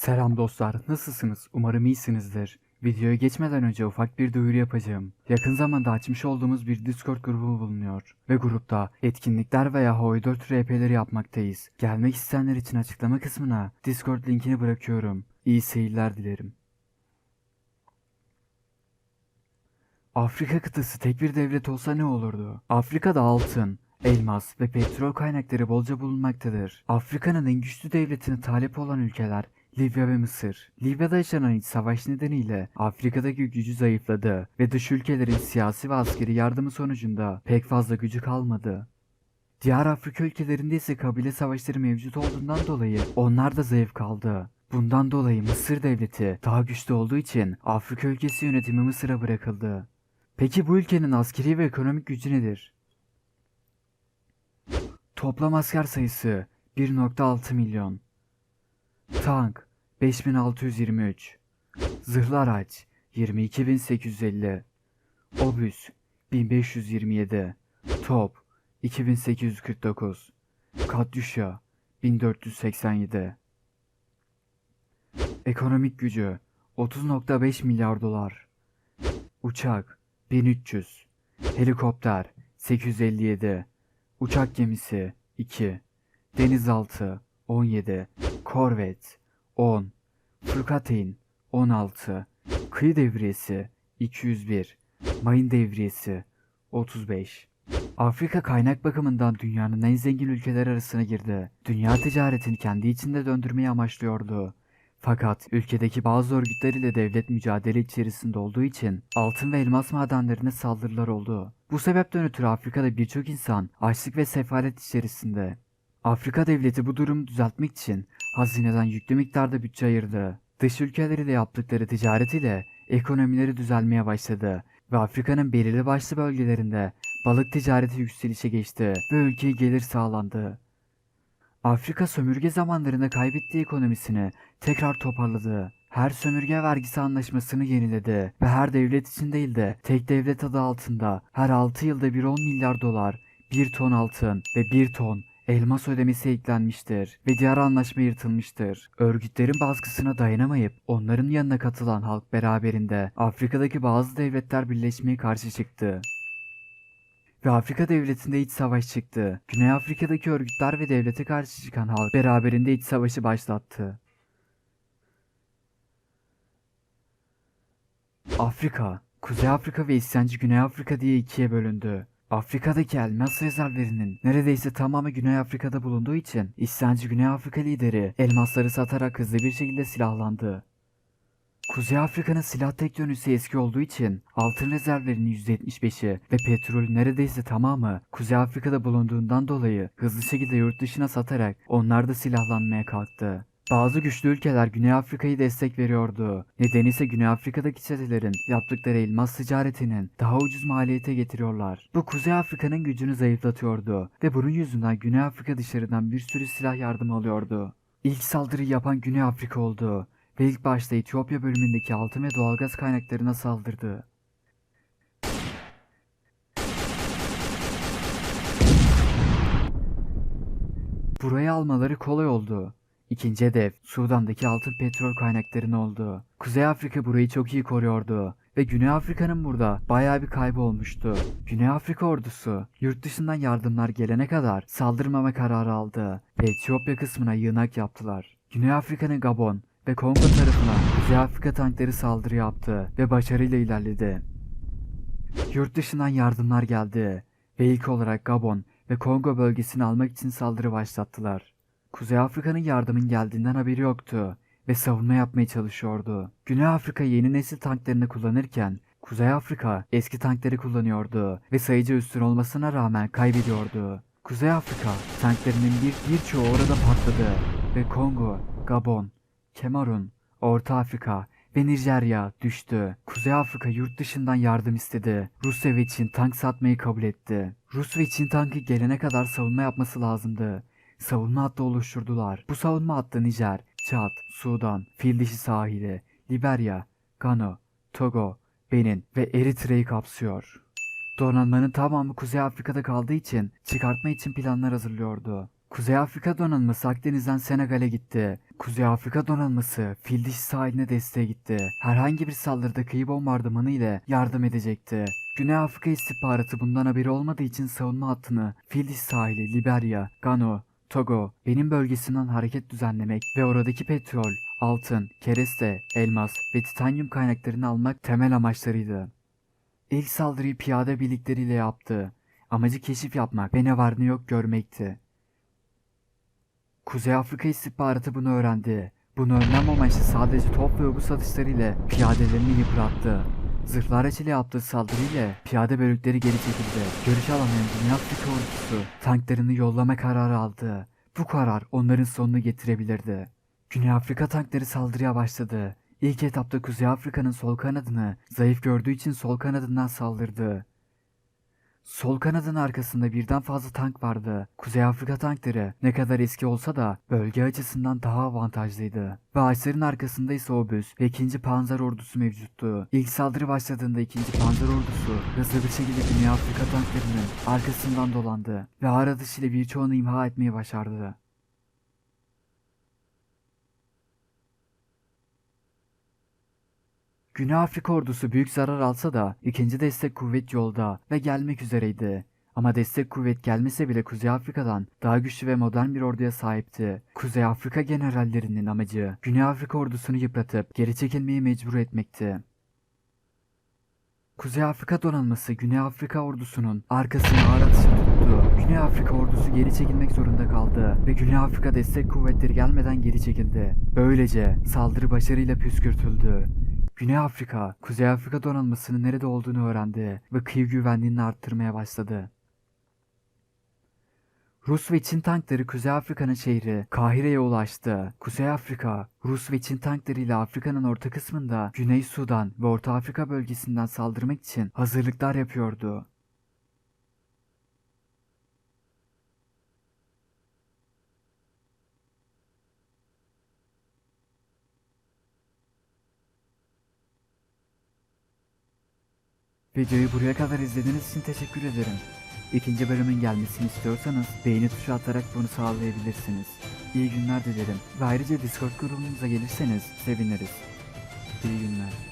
Selam dostlar, nasılsınız? Umarım iyisinizdir. Videoya geçmeden önce ufak bir duyuru yapacağım. Yakın zamanda açmış olduğumuz bir Discord grubu bulunuyor ve grupta etkinlikler veya Hoi 4 RP'leri yapmaktayız. Gelmek isteyenler için açıklama kısmına Discord linkini bırakıyorum. İyi seyirler dilerim. Afrika kıtası tek bir devlet olsa ne olurdu? Afrika'da altın, elmas ve petrol kaynakları bolca bulunmaktadır. Afrika'nın en güçlü devletine talip olan ülkeler Libya ve Mısır. Libya'da yaşanan iç savaş nedeniyle Afrika'daki gücü zayıfladı ve dış ülkelerin siyasi ve askeri yardımı sonucunda pek fazla gücü kalmadı. Diğer Afrika ülkelerinde ise kabile savaşları mevcut olduğundan dolayı onlar da zayıf kaldı. Bundan dolayı Mısır devleti daha güçlü olduğu için Afrika ülkesi yönetimi Mısır'a bırakıldı. Peki bu ülkenin askeri ve ekonomik gücü nedir? Toplam asker sayısı 1.6 milyon. Tank 5623. Zırhlı araç 22850. Obüs 1527. Top 2849. Katyusha 1487. Ekonomik gücü 30.5 milyar dolar. Uçak 1300. Helikopter 857. Uçak gemisi 2. Denizaltı 17. Korvet 10. Fırkateyn 16. Kıyı devriyesi 201. Mayın devriyesi 35. Afrika kaynak bakımından dünyanın en zengin ülkeler arasına girdi. Dünya ticaretini kendi içinde döndürmeyi amaçlıyordu. Fakat ülkedeki bazı örgütler ile devlet mücadele içerisinde olduğu için altın ve elmas madenlerine saldırılar oldu. Bu sebepten ötürü Afrika'da birçok insan açlık ve sefalet içerisinde. Afrika devleti bu durumu düzeltmek için hazineden yüklü miktarda bütçe ayırdı. Dış ülkeleriyle yaptıkları ticaret ile ekonomileri düzelmeye başladı ve Afrika'nın belirli başlı bölgelerinde balık ticareti yükselişe geçti ve ülkeye gelir sağlandı. Afrika sömürge zamanlarında kaybettiği ekonomisini tekrar toparladı. Her sömürge vergisi anlaşmasını yeniledi ve her devlet için değil de tek devlet adı altında her 6 yılda bir 10 milyar dolar, 1 ton altın ve 1 ton elmas ödemesi eklenmiştir ve diğer anlaşma yırtılmıştır. Örgütlerin baskısına dayanamayıp onların yanına katılan halk beraberinde Afrika'daki bazı devletler birleşmeye karşı çıktı. Ve Afrika devletinde iç savaş çıktı. Güney Afrika'daki örgütler ve devlete karşı çıkan halk beraberinde iç savaşı başlattı. Afrika, Kuzey Afrika ve İsyancı Güney Afrika diye ikiye bölündü. Afrika'daki elmas rezervlerinin neredeyse tamamı Güney Afrika'da bulunduğu için İsyancı Güney Afrika lideri elmasları satarak hızlı bir şekilde silahlandı. Kuzey Afrika'nın silah teknolojisi eski olduğu için altın rezervlerinin %75'i ve petrolün neredeyse tamamı Kuzey Afrika'da bulunduğundan dolayı hızlı şekilde yurt dışına satarak onlar da silahlanmaya kalktı. Bazı güçlü ülkeler Güney Afrika'yı destek veriyordu. Nedeni ise Güney Afrika'daki çetelerin yaptıkları elmas ticaretinin daha ucuz maliyete getiriyorlar. Bu Kuzey Afrika'nın gücünü zayıflatıyordu ve bunun yüzünden Güney Afrika dışarıdan bir sürü silah yardımı alıyordu. İlk saldırıyı yapan Güney Afrika oldu ve ilk başta Etiyopya bölümündeki altın ve doğalgaz kaynaklarına saldırdı. Burayı almaları kolay oldu. İkinci hedef Sudan'daki altın petrol kaynaklarının oldu. Kuzey Afrika burayı çok iyi koruyordu ve Güney Afrika'nın burada bayağı bir kaybı olmuştu. Güney Afrika ordusu yurt dışından yardımlar gelene kadar saldırmama kararı aldı ve Etiyopya kısmına yığınak yaptılar. Güney Afrika'nın Gabon ve Kongo tarafına Kuzey Afrika tankları saldırı yaptı ve başarıyla ilerledi. Yurt dışından yardımlar geldi ve ilk olarak Gabon ve Kongo bölgesini almak için saldırı başlattılar. Kuzey Afrika'nın yardımın geldiğinden haberi yoktu ve savunma yapmaya çalışıyordu. Güney Afrika yeni nesil tanklarını kullanırken Kuzey Afrika eski tankları kullanıyordu ve sayıca üstün olmasına rağmen kaybediyordu. Kuzey Afrika tanklarının bir birçoğu orada patladı ve Kongo, Gabon, Kemerun, Orta Afrika ve Nijerya düştü. Kuzey Afrika yurt dışından yardım istedi. Rusya ve Çin tank satmayı kabul etti. Rus ve Çin tankı gelene kadar savunma yapması lazımdı. Savunma hattı oluşturdular. Bu savunma hattı Nijer, Çad, Sudan, Fildişi sahili, Liberya, Gano, Togo, Benin ve Eritre'yi kapsıyor. Donanmanın tamamı Kuzey Afrika'da kaldığı için çıkartma için planlar hazırlıyordu. Kuzey Afrika donanması Akdeniz'den Senegal'e gitti. Kuzey Afrika donanması fil dişi sahiline desteğe gitti. Herhangi bir saldırıda kıyı bombardımanı ile yardım edecekti. Güney Afrika istihbaratı bundan haberi olmadığı için savunma hattını fil sahili, Liberya, Gano, Togo, benim bölgesinden hareket düzenlemek ve oradaki petrol, altın, kereste, elmas ve titanyum kaynaklarını almak temel amaçlarıydı. İlk saldırıyı piyade birlikleriyle yaptı. Amacı keşif yapmak ve ne var ne yok görmekti. Kuzey Afrika istihbaratı bunu öğrendi. Bunu önlem amaçlı sadece top ve obus atışlarıyla piyadelerini yıprattı. Zırhlar açıyla yaptığı saldırıyla piyade bölükleri geri çekildi. Görüş alamayan Güney Afrika ordusu tanklarını yollama kararı aldı. Bu karar onların sonunu getirebilirdi. Güney Afrika tankları saldırıya başladı. İlk etapta Kuzey Afrika'nın sol kanadını zayıf gördüğü için sol kanadından saldırdı. Sol kanadın arkasında birden fazla tank vardı. Kuzey Afrika tankları ne kadar eski olsa da bölge açısından daha avantajlıydı. Ve ağaçların arkasında ise obüs ve 2. Panzer ordusu mevcuttu. İlk saldırı başladığında 2. Panzer ordusu hızlı bir şekilde Güney Afrika tanklarının arkasından dolandı ve ile birçoğunu imha etmeyi başardı. Güney Afrika ordusu büyük zarar alsa da ikinci destek kuvvet yolda ve gelmek üzereydi. Ama destek kuvvet gelmese bile Kuzey Afrika'dan daha güçlü ve modern bir orduya sahipti. Kuzey Afrika generallerinin amacı Güney Afrika ordusunu yıpratıp geri çekilmeyi mecbur etmekti. Kuzey Afrika donanması Güney Afrika ordusunun arkasına ağır atışı tuttu. Güney Afrika ordusu geri çekilmek zorunda kaldı ve Güney Afrika destek kuvvetleri gelmeden geri çekildi. Böylece saldırı başarıyla püskürtüldü. Güney Afrika, Kuzey Afrika donanmasının nerede olduğunu öğrendi ve kıyı güvenliğini arttırmaya başladı. Rus ve Çin tankları Kuzey Afrika'nın şehri Kahire'ye ulaştı. Kuzey Afrika, Rus ve Çin tanklarıyla Afrika'nın orta kısmında Güney Sudan ve Orta Afrika bölgesinden saldırmak için hazırlıklar yapıyordu. Videoyu buraya kadar izlediğiniz için teşekkür ederim. İkinci bölümün gelmesini istiyorsanız beğeni tuşu atarak bunu sağlayabilirsiniz. İyi günler dilerim ve ayrıca Discord grubumuza gelirseniz seviniriz. İyi günler.